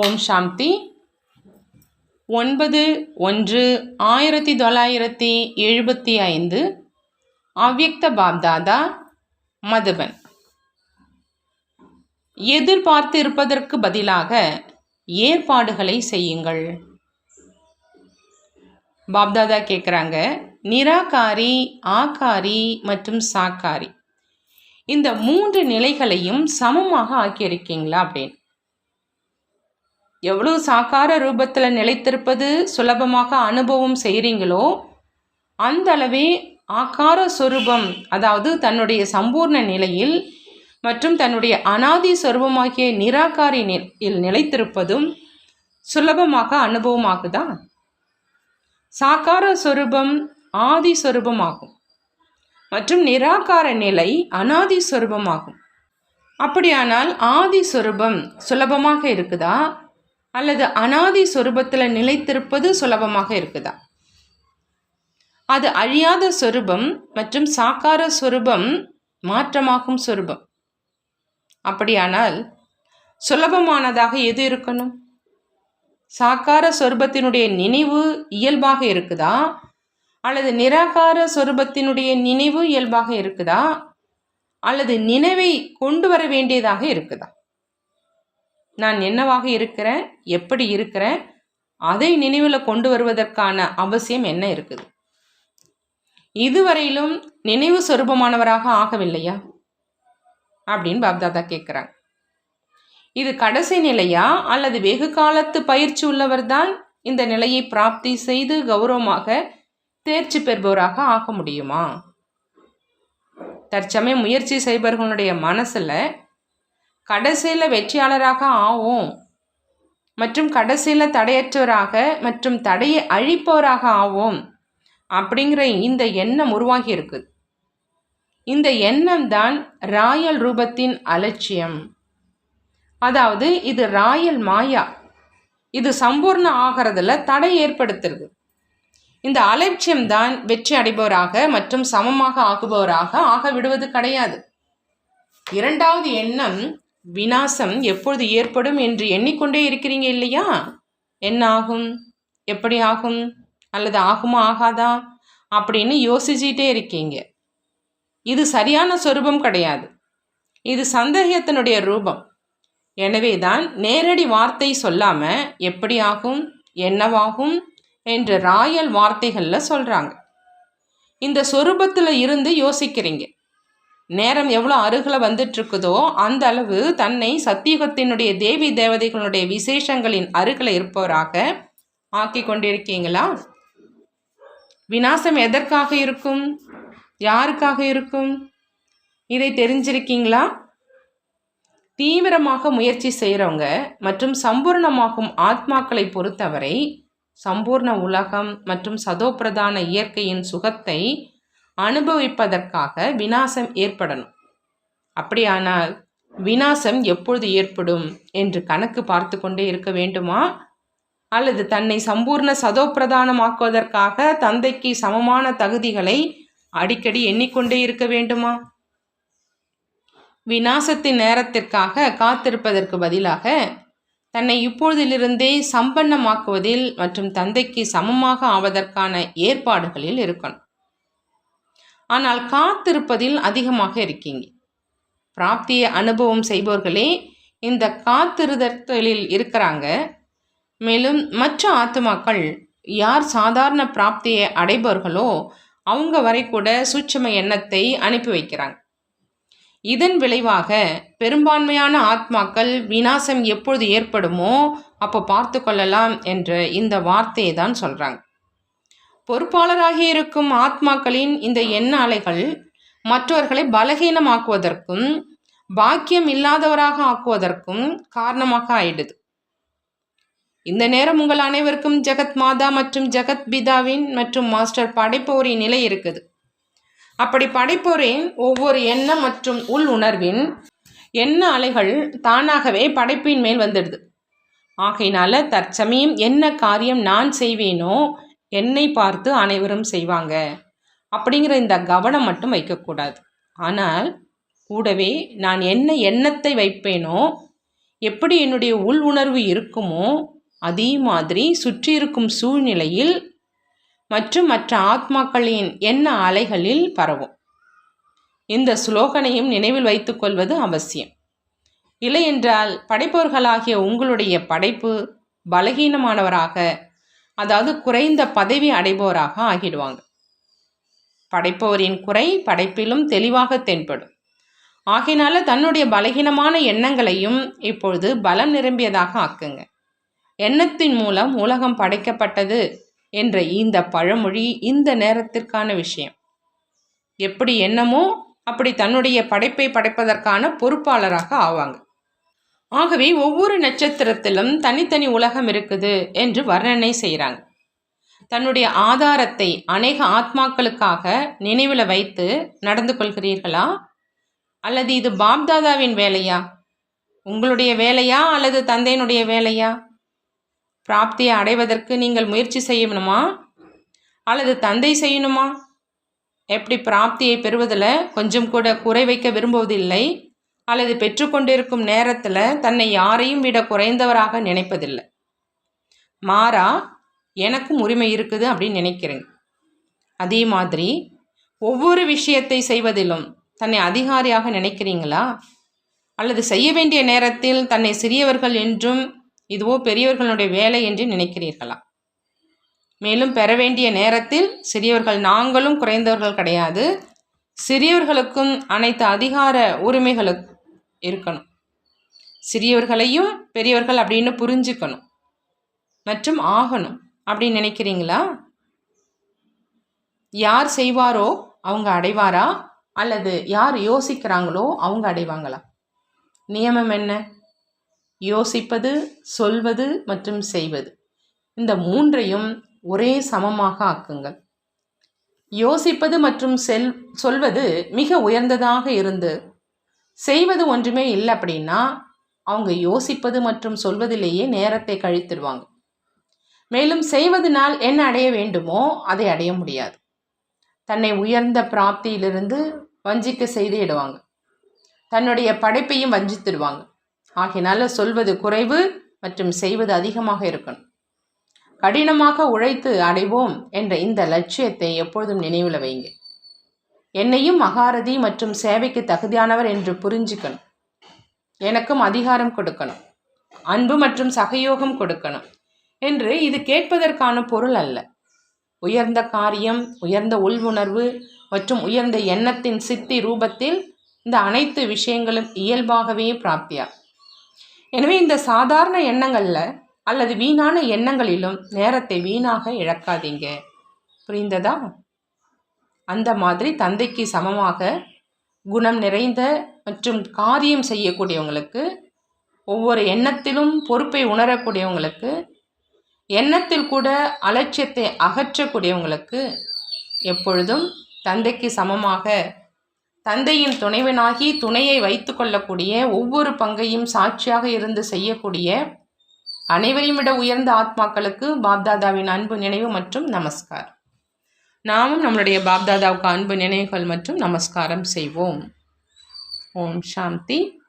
ஓம் சாந்தி. ஒன்பது ஒன்று ஆயிரத்தி தொள்ளாயிரத்தி எழுபத்தி ஐந்து. அவ்யக்த பாப்தாதா மதுபன். எதிர்பார்த்து இருப்பதற்கு பதிலாக ஏற்பாடுகளை செய்யுங்கள். பாப்தாதா கேட்குறாங்க நிராகாரி ஆகாரி மற்றும் சாக்காரி. இந்த மூன்று நிலைகளையும் சமமாக ஆக்கியிருக்கீங்களா அப்படின்னு. எவ்வளோ சாக்கார ரூபத்தில் நிலைத்திருப்பது சுலபமாக அனுபவம் செய்கிறீங்களோ அந்த அளவே ஆக்கார சொரூபம் அதாவது தன்னுடைய சம்பூர்ண நிலையில் மற்றும் தன்னுடைய அனாதி சொரூபமாகிய நிராகாரி நிலையில் நிலைத்திருப்பதும் சுலபமாக அனுபவமாகுதா? சாக்கார சொரூபம் ஆதி சொரூபமாகும் மற்றும் நிராகார நிலை அனாதி சொரூபமாகும். அப்படியானால் ஆதி சொரூபம் சுலபமாக இருக்குதா? அல்லது அனாதி சொரூபத்தில் நிலைத்திருப்பது சுலபமாக இருக்குதா? அது அழியாத சொரூபம் மற்றும் சாக்கார சொரூபம் மாற்றமாகும் சொரூபம். அப்படியானால் சுலபமானதாக எது இருக்கணும்? சாக்கார சொரூபத்தினுடைய நினைவு இயல்பாக இருக்குதா? அல்லது நிராகார சொரூபத்தினுடைய நினைவு இயல்பாக இருக்குதா? அல்லது நினைவை கொண்டு வர வேண்டியதாக இருக்குதா? நான் என்னவாக இருக்கிறேன்? எப்படி இருக்கிறேன்? அதை நினைவில் கொண்டு வருவதற்கான அவசியம் என்ன இருக்குது? இதுவரையிலும் நினைவு சொரூபமானவராக ஆகவில்லையா? அப்படின்னு பாப்தாதா கேட்குறாங்க இது கடைசி நிலையா? அல்லது வெகு காலத்து பயிற்சி உள்ளவர்தான் இந்த நிலையை பிராப்தி செய்து கௌரவமாக தேர்ச்சி பெறுபவராக ஆக முடியுமா? தற்சமயம் முயற்சி செய்பவர்களுடைய மனசில் கடைசியில் வெற்றியாளராக ஆவோம். மற்றும் கடைசியில் தடையற்றவராக மற்றும் தடையை அழிப்பவராக ஆவோம். அப்படிங்கிற இந்த எண்ணம் உருவாகி இருக்குது. இந்த எண்ணம் தான் ராயல் ரூபத்தின் அலட்சியம். அதாவது இது ராயல் மாயா. இது சம்பூர்ண ஆகிறதுல தடை ஏற்படுத்துறது. இந்த அலட்சியம்தான் வெற்றி அடைபவராக மற்றும் சமமாக ஆகுபவராக ஆக விடுவது கிடையாது. இரண்டாவது எண்ணம் வினாசம் எப்பொழுது ஏற்படும் என்று எண்ணிக்கொண்டே இருக்கிறீங்க இல்லையா? என்ன ஆகும்? எப்படி ஆகும்? அல்லது ஆகுமா ஆகாதா? அப்படின்னு யோசிச்சுட்டே இருக்கீங்க. இது சரியான சொரூபம் கிடையாது. இது சந்தேகத்தினுடைய ரூபம். எனவே தான் நேரடி வார்த்தை சொல்லாமல் எப்படி ஆகும் என்னவாகும் என்று ராயல் வார்த்தைகளில் சொல்கிறாங்க இந்த சொரூபத்தில் இருந்து யோசிக்கிறீங்க. நேரம் எவ்வளோ அருகில் வந்துட்டுருக்குதோ அந்த அளவு தன்னை சத்தியுகத்தினுடைய தேவி தேவதைகளுடைய விசேஷங்களின் அருகில் இருப்பவராக ஆக்கி கொண்டிருக்கீங்களா? வினாசம் எதற்காக இருக்கும்? யாருக்காக இருக்கும்? இதை தெரிஞ்சிருக்கீங்களா? தீவிரமாக முயற்சி செய்கிறவங்க மற்றும் சம்பூர்ணமாகும் ஆத்மாக்களை பொறுத்தவரை சம்பூர்ண உலகம் மற்றும் சதோப்பிரதான இயற்கையின் சுகத்தை அனுபவிப்பதற்காக வினாசம் ஏற்படணும். அப்படியானால் வினாசம் எப்பொழுது ஏற்படும் என்று கணக்கு பார்த்து கொண்டே இருக்க வேண்டுமா? அல்லது தன்னை சம்பூர்ண சதோப்பிரதானமாக்குவதற்காக தந்தைக்கு சமமான தகுதிகளை அடிக்கடி எண்ணிக்கொண்டே இருக்க வேண்டுமா? வினாசத்தின் நேரத்திற்காக காத்திருப்பதற்கு பதிலாக தன்னை இப்பொழுதிலிருந்தே சம்பன்னமாக்குவதில் மற்றும் தந்தைக்கு சமமாக ஆவதற்கான ஏற்பாடுகளில் இருக்கணும். ஆனால் காத்திருப்பதில் அதிகமாக இருக்கீங்க. பிராப்தியை அனுபவம் செய்பவர்களே இந்த காத்திருதலில் இருக்கிறாங்க. மேலும் மற்ற ஆத்மாக்கள் யார் சாதாரண பிராப்தியை அடைபவர்களோ அவங்க வரை கூட சூட்சம எண்ணத்தை அனுப்பி வைக்கிறாங்க. இதன் விளைவாக பெரும்பான்மையான ஆத்மாக்கள் வினாசம் எப்பொழுது ஏற்படுமோ அப்போ பார்த்து கொள்ளலாம் என்ற இந்த வார்த்தையை தான் சொல்கிறாங்க பொறுப்பாளராகியிருக்கும் ஆத்மாக்களின் இந்த எண்ண அலைகள் மற்றவர்களை பலகீனமாக்குவதற்கும் பாக்கியம் இல்லாதவராக ஆக்குவதற்கும் காரணமாக ஆயிடுது. இந்த நேரம் உங்கள் அனைவருக்கும் ஜெகத் மாதா மற்றும் ஜெகத் பிதாவின் மற்றும் மாஸ்டர் படைப்போரின் நிலை இருக்குது. அப்படி படைப்போரின் ஒவ்வொரு எண்ணம் மற்றும் உள் உணர்வின் எண்ண அலைகள் தானாகவே படைப்பின் மேல் வந்துடுது. ஆகையினால தற்சமயம் என்ன காரியம் நான் செய்வேனோ என்னை பார்த்து அனைவரும் செய்வாங்க. அப்படிங்கிற இந்த கவனம் மட்டும் வைக்கக்கூடாது. ஆனால் கூடவே நான் என்ன எண்ணத்தை வைப்பேனோ எப்படி என்னுடைய உள் உணர்வு இருக்குமோ அதே மாதிரி சுற்றி இருக்கும் சூழ்நிலையில் மற்றும் மற்ற ஆத்மாக்களின் எண்ண அலைகளில் பரவும். இந்த ஸ்லோகனையும் நினைவில் வைத்துக்கொள்வது அவசியம். இல்லை என்றால் படைப்பவர்களாகிய உங்களுடைய படைப்பு பலகீனமானவராக அதாவது குறைந்த பதவி அடைபவராக ஆகிடுவாங்க. படைப்பவரின் குறை படைப்பிலும் தெளிவாக தென்படும். ஆகினால தன்னுடைய பலகீனமான எண்ணங்களையும் இப்பொழுது பலம் நிரம்பியதாக ஆக்குங்க. எண்ணத்தின் மூலம் உலகம் படைக்கப்பட்டது என்ற இந்த பழமொழி இந்த நேரத்திற்கான விஷயம். எப்படி எண்ணமோ அப்படி தன்னுடைய படைப்பை படைப்பதற்கான பொறுப்பாளராக ஆவாங்க. ஆகவே ஒவ்வொரு நட்சத்திரத்திலும் தனித்தனி உலகம் இருக்குது என்று வர்ணனை செய்கிறாங்க. தன்னுடைய ஆதாரத்தை அநேக ஆத்மாக்களுக்காக நினைவில் வைத்து நடந்து கொள்கிறீர்களா? அல்லது இது பாப்தாதாவின் வேலையா? உங்களுடைய வேலையா அல்லது தந்தையினுடைய வேலையா? பிராப்தியை அடைவதற்கு நீங்கள் முயற்சி செய்யணுமா? அல்லது தந்தை செய்யணுமா? எப்படி பிராப்தியை பெறுவதில் கொஞ்சம் கூட குறை வைக்க விரும்புவதில்லை? அல்லது பெற்றுக்கொண்டிருக்கும் நேரத்தில் தன்னை யாரையும் விட குறைந்தவராக நினைப்பதில்லை. மாறா எனக்கும் உரிமை இருக்குது அப்படின்னு நினைக்கிறேன். அதே மாதிரி ஒவ்வொரு விஷயத்தை செய்வதிலும் தன்னை அதிகாரியாக நினைக்கிறீங்களா? அல்லது செய்ய வேண்டிய நேரத்தில் தன்னை சிறியவர்கள் என்றும் இதுவோ பெரியவர்களுடைய வேலை என்று நினைக்கிறீர்களா? மேலும் பெற வேண்டிய நேரத்தில் சிறியவர்கள் நாங்களும் குறைந்தவர்கள் கிடையாது. சிறியவர்களுக்கும் அனைத்து அதிகார உரிமைகளுக்கு இருக்கணும். சிறியவர்களையும் பெரியவர்கள் அப்படின்னு புரிஞ்சுக்கணும். மற்றும் ஆகணும். அப்படின்னு நினைக்கிறீங்களா? யார் செய்வாரோ அவங்க அடைவாரா? அல்லது யார் யோசிக்கிறாங்களோ அவங்க அடைவாங்களா? நியமம் என்ன? யோசிப்பது சொல்வது மற்றும் செய்வது. இந்த மூன்றையும் ஒரே சமமாக ஆக்குங்கள். யோசிப்பது மற்றும் செல் சொல்வது மிக உயர்ந்ததாக இருந்து செய்வது ஒன்றுமே இல்லை அப்படின்னா அவங்க யோசிப்பது மற்றும் சொல்வதிலேயே நேரத்தை கழித்திடுவாங்க. மேலும் செய்வதனால் என்ன அடைய வேண்டுமோ அதை அடைய முடியாது. தன்னை உயர்ந்த பிராப்தியிலிருந்து வஞ்சிக்க செய்து இடுவாங்க தன்னுடைய படைப்பையும் வஞ்சித்துடுவாங்க. ஆகினால சொல்வது குறைவு மற்றும் செய்வது அதிகமாக இருக்கணும். கடினமாக உழைத்து அடைவோம் என்ற இந்த லட்சியத்தை எப்பொழுதும் நினைவில் வைங்க என்னையும் மகாரதி மற்றும் சேவைக்கு தகுதியானவர் என்று புரிஞ்சுக்கணும். எனக்கும் அதிகாரம் கொடுக்கணும். அன்பு மற்றும் சகயோகம் கொடுக்கணும் என்று இது கேட்பதற்கான பொருள் அல்ல. உயர்ந்த காரியம் உயர்ந்த உள்வுணர்வு மற்றும் உயர்ந்த எண்ணத்தின் சித்தி ரூபத்தில் இந்த அனைத்து விஷயங்களும் இயல்பாகவே பிராப்தியா? எனவே இந்த சாதாரண எண்ணங்களில் அல்லது வீணான எண்ணங்களிலும் நேரத்தை வீணாக இழக்காதீங்க. புரிந்ததா? அந்த மாதிரி தந்தைக்கு சமமாக குணம் நிறைந்த மற்றும் காரியம் செய்யக்கூடியவங்களுக்கு ஒவ்வொரு எண்ணத்திலும் பொறுப்பை உணரக்கூடியவங்களுக்கு எண்ணத்தில் கூட அலட்சியத்தை அகற்றக்கூடியவங்களுக்கு எப்பொழுதும் தந்தைக்கு சமமாக தந்தையின் துணைவனாகி துணையை வைத்து கொள்ளக்கூடிய ஒவ்வொரு பங்கையும் சாட்சியாக இருந்து செய்யக்கூடிய அனைவரையும் விட உயர்ந்த ஆத்மாக்களுக்கு பாப்தாதாவின் அன்பு நினைவு மற்றும் நமஸ்கார். நாமும் நம்மளுடைய பாப்தாதாவுக்கு அன்பு நினைவுகள் மற்றும் நமஸ்காரம் செய்வோம். ஓம் சாந்தி.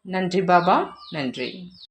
நன்றி பாபா நன்றி.